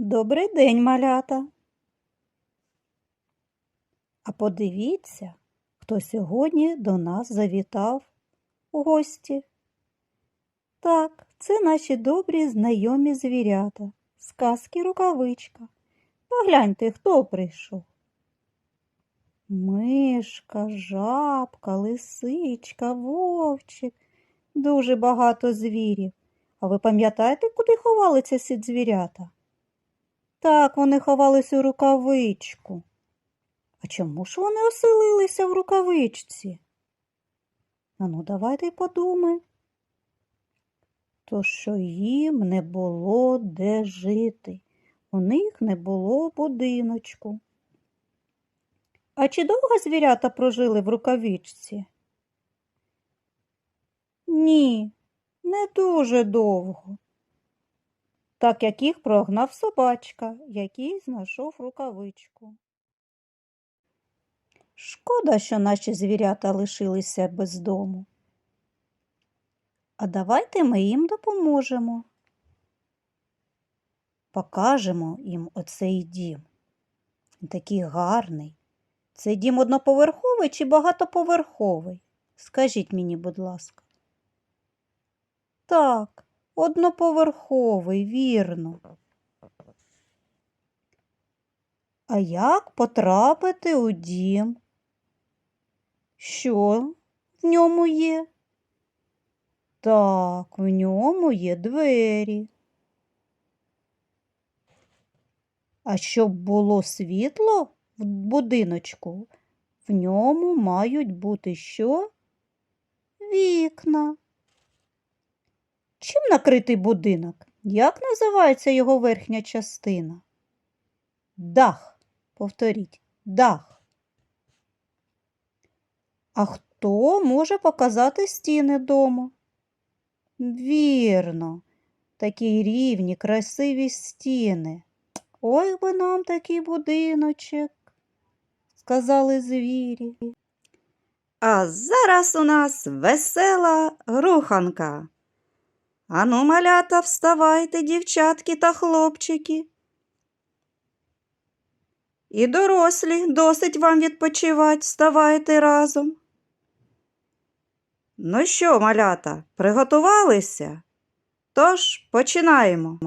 Добрий день, малята. А подивіться, хто сьогодні до нас завітав у гості. Так, це наші добрі знайомі звірята, сказки рукавичка. Погляньте, хто прийшов. Мишка, жабка, лисичка, вовчик, дуже багато звірів. А ви пам'ятаєте, куди ховалися ці звірята? Так, вони ховались у рукавичку. А чому ж вони оселилися в рукавичці? Ану, давайте й подумаємо. То що їм не було де жити, у них не було будиночку. А чи довго звірята прожили в рукавичці? Ні, не дуже довго так як їх прогнав собачка, який знайшов рукавичку. Шкода, що наші звірята лишилися без дому. А давайте ми їм допоможемо. Покажемо їм оцей дім. Він такий гарний. Цей дім одноповерховий чи багатоповерховий? Скажіть мені, будь ласка. Так, одноповерховий, вірно. А як потрапити у дім? Що в ньому є? Так, в ньому є двері. А щоб було світло в будиночку, в ньому мають бути що? Вікна. Чим накритий будинок? Як називається його верхня частина? Дах. Повторіть, дах. А хто може показати стіни дому? Вірно, такі рівні, красиві стіни. Ой би нам такий будиночок, сказали звірі. А зараз у нас весела руханка. Ану, малята, вставайте, дівчатки та хлопчики. І дорослі, досить вам відпочивать, вставайте разом. Ну що, малята, приготувалися? Тож починаємо.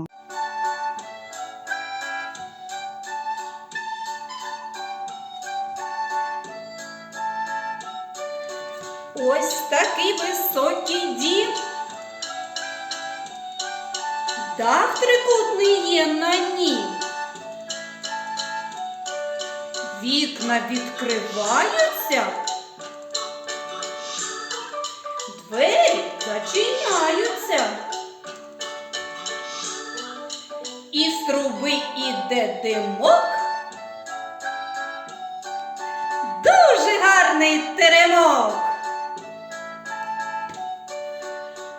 Ось такий високий дім. Дах трикутний є на нім. Вікна відкриваються, двері зачиняються. І з труби іде димок. Дуже гарний теремок.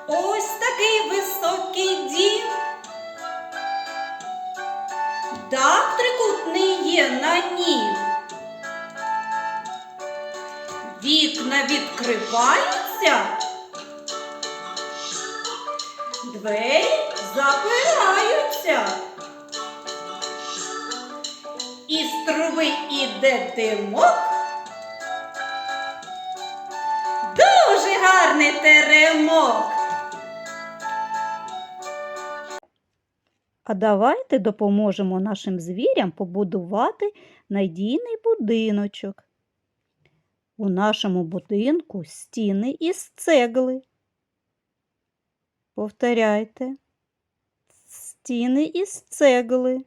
Ось такий високий дім. Дах трикутний є на нім. Вікна відкриваються. Двері запираються. І з труби іде димок. Дуже гарний теремок. А давайте допоможемо нашим звірям побудувати надійний будиночок. У нашому будинку стіни із цегли. Повторяйте. Стіни із цегли.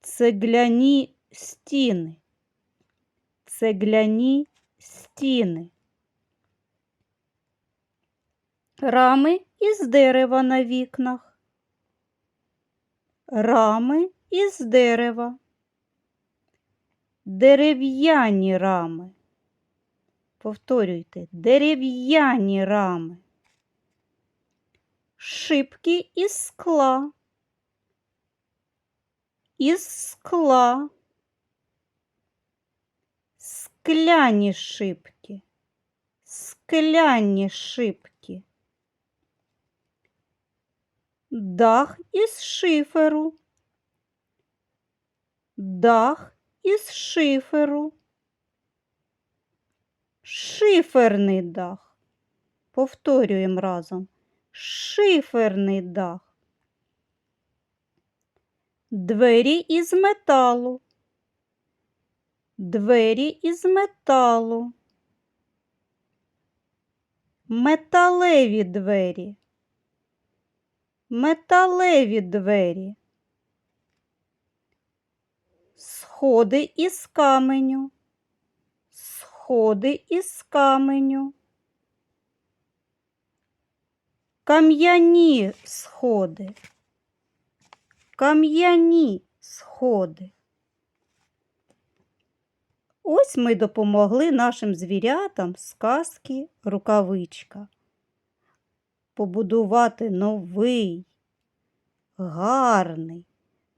Цегляні стіни. Цегляні стіни. Рами із дерева на вікнах рами із дерева, дерев'яні рами. Повторюйте, дерев'яні рами, шибки із скла, із скла, скляні шибки, скляні шибки. Дах із шиферу, Дах із шиферу. Шиферний дах. Повторюємо разом. Шиферний дах. Двері із металу. Двері із металу. Металеві двері. Металеві двері. Сходи із каменю. Сходи із каменю. Кам'яні сходи. Кам'яні сходи. Ось ми допомогли нашим звірятам з казки рукавичка побудувати новий, гарний,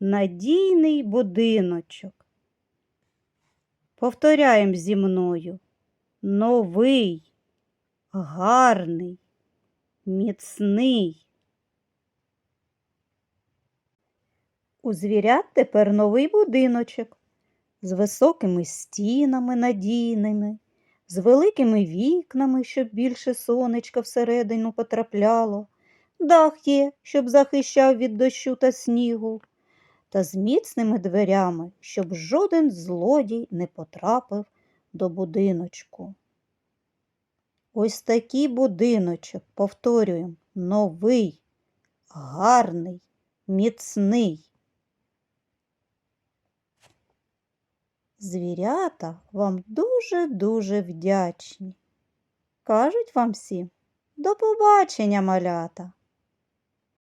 надійний будиночок. Повторяємо зі мною новий, гарний, міцний. У звірят тепер новий будиночок з високими стінами надійними, з великими вікнами, щоб більше сонечка всередину потрапляло, дах є, щоб захищав від дощу та снігу, та з міцними дверями, щоб жоден злодій не потрапив до будиночку. Ось такий будиночок, повторюємо, новий, гарний, міцний. Звірята вам дуже-дуже вдячні. Кажуть вам всім до побачення, малята!